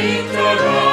Твого.